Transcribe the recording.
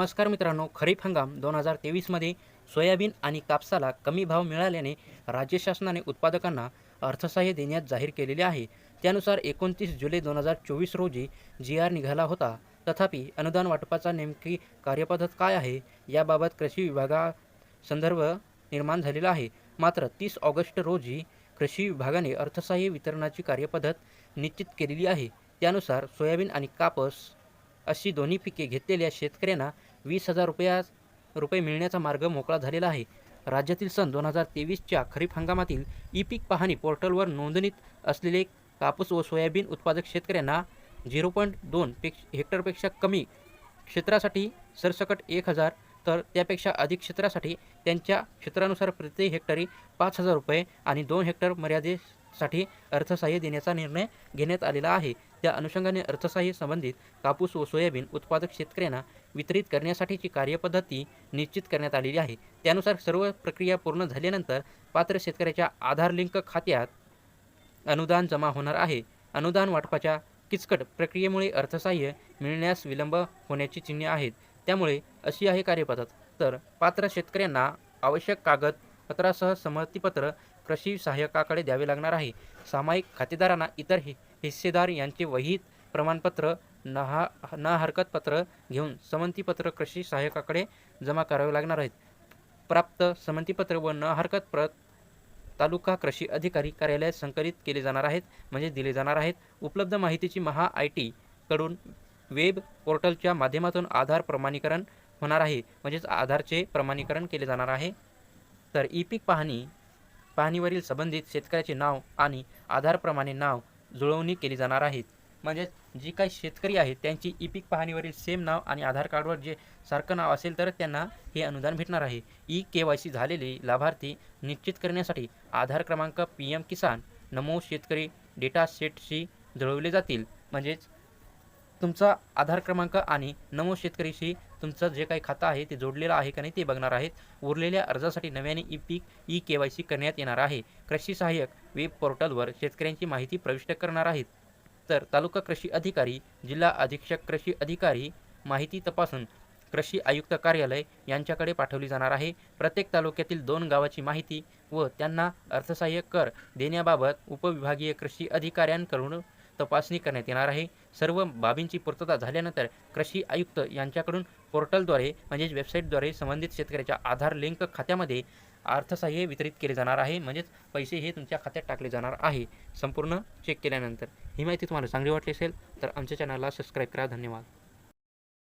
नमस्कार मित्रांनो खरीप हंगाम दोन हजार तेवीसमध्ये सोयाबीन आणि कापसाला कमी भाव मिळाल्याने राज्य शासनाने उत्पादकांना अर्थसहाय्य देण्यात जाहीर केलेले आहे. त्यानुसार एकोणतीस जुलै दोन हजार चोवीस रोजी जी आर निघाला होता. तथापि अनुदान वाटपाचा नेमकी कार्यपद्धत काय आहे? याबाबत कृषी विभागा संदर्भ निर्माण झालेला आहे. मात्र तीस ऑगस्ट रोजी कृषी विभागाने अर्थसहाय्य वितरणाची कार्यपद्धत निश्चित केलेली आहे. त्यानुसार सोयाबीन आणि कापस अशी दोन्ही पिके घेतलेल्या शेतकऱ्यांना वीस हजार रुपया रुपये मिळण्याचा मार्ग मोकळा झालेला आहे. राज्यातील सन दोन हजार तेवीसच्या खरीप हंगामातील ई पीक पाहणी पोर्टलवर नोंदणीत असलेले कापूस व सोयाबीन उत्पादक शेतकऱ्यांना झिरो पॉईंट दोन पेक्ष हेक्टरपेक्षा कमी क्षेत्रासाठी सरसकट एक हजार तर त्यापेक्षा अधिक क्षेत्रासाठी त्यांच्या क्षेत्रानुसार प्रति हेक्टरी पाच हजार रुपये आणि दोन हेक्टर मर्यादेसाठी अर्थसहाय्य देण्याचा निर्णय घेण्यात आलेला आहे. त्या अनुषंगाने अर्थसहाय्य संबंधित कापूस व सोयाबीन उत्पादक शेतकऱ्यांना वितरित करण्यासाठीची कार्यपद्धती निश्चित करण्यात आलेली आहे. त्यानुसार सर्व प्रक्रिया पूर्ण झाल्यानंतर पात्र शेतकऱ्याच्या आधार लिंक खात्यात अनुदान जमा होणार आहे. अनुदान वाटपाच्या किचकट प्रक्रियेमुळे अर्थसहाय्य मिळण्यास विलंब होण्याची चिन्हे आहेत. त्यामुळे अशी आहे कार्यपद्धत. तर पात्र शेतकऱ्यांना आवश्यक कागदपत्रासह संमतीपत्र कृषी सहाय्यकाकडे द्यावे लागणार आहे. सामायिक खातेदारांना इतर हि हिस्सेदार यांचे वहीत प्रमाणपत्र नहा न हरकत पत्र घेऊन संमतीपत्र कृषी सहाय्यकाकडे जमा करावे लागणार आहेत. प्राप्त संमतीपत्र व न हरकत प्रत तालुका कृषी अधिकारी कार्यालयात संकलित केले जाणार आहेत म्हणजे दिले जाणार आहेत. उपलब्ध माहितीची महा आय टी कडून वेब पोर्टलच्या माध्यमातून आधार प्रमाणीकरण होणार आहे म्हणजेच आधारचे प्रमाणीकरण केले जाणार आहे. तर ई पीक पाहणी पाहणीवरील संबंधित शेतकऱ्याचे नाव आणि आधारप्रमाणे नाव जुळवणी केली जाणार आहेत. म्हणजेच जी काही शेतकरी आहेत त्यांची ई पीक पाहणीवरील सेम नाव आणि आधार कार्डवर जे सारखं नाव असेल तर त्यांना हे अनुदान भेटणार आहे. ई के वाय सी झालेले लाभार्थी निश्चित करण्यासाठी आधार क्रमांक पी एम किसान नमो शेतकरी डेटा सेटशी जुळवले जातील. म्हणजेच तुमचा आधार क्रमांक आणि नमो शेतकरीशी तुमचं जे काही खातं आहे ते जोडलेलं आहे का नाही ते बघणार आहेत. उरलेल्या अर्जासाठी नव्याने ई पीक ई के वाय सी करण्यात येणार आहे. कृषी सहाय्यक वेब पोर्टलवर शेतकऱ्यांची माहिती प्रविष्ट करणार आहेत. तर तालुका कृषी अधिकारी जिल्हा अधीक्षक कृषी अधिकारी माहिती तपासून कृषी आयुक्त कार्यालय यांच्याकडे पाठवली जाणार आहे. प्रत्येक तालुक्यातील दोन गावाची माहिती व त्यांना अर्थसहाय्य कर देण्याबाबत उपविभागीय कृषी अधिकाऱ्यांकडून तपासणी करण्यात येणार आहे. सर्व बाबींची पूर्तता झाल्यानंतर कृषी आयुक्त यांच्याकडून पोर्टलद्वारे म्हणजेच वेबसाईटद्वारे संबंधित शेतकऱ्याच्या आधार लिंक खात्यामध्ये अर्थसहाय्य वितरित केले जाणार आहे. म्हणजेच पैसे हे तुमच्या खात्यात टाकले जाणार आहे. संपूर्ण चेक केल्यानंतर. ही माहिती तुम्हाला चांगली वाटली असेल तर आमच्या चॅनलला सबस्क्राईब करा. धन्यवाद.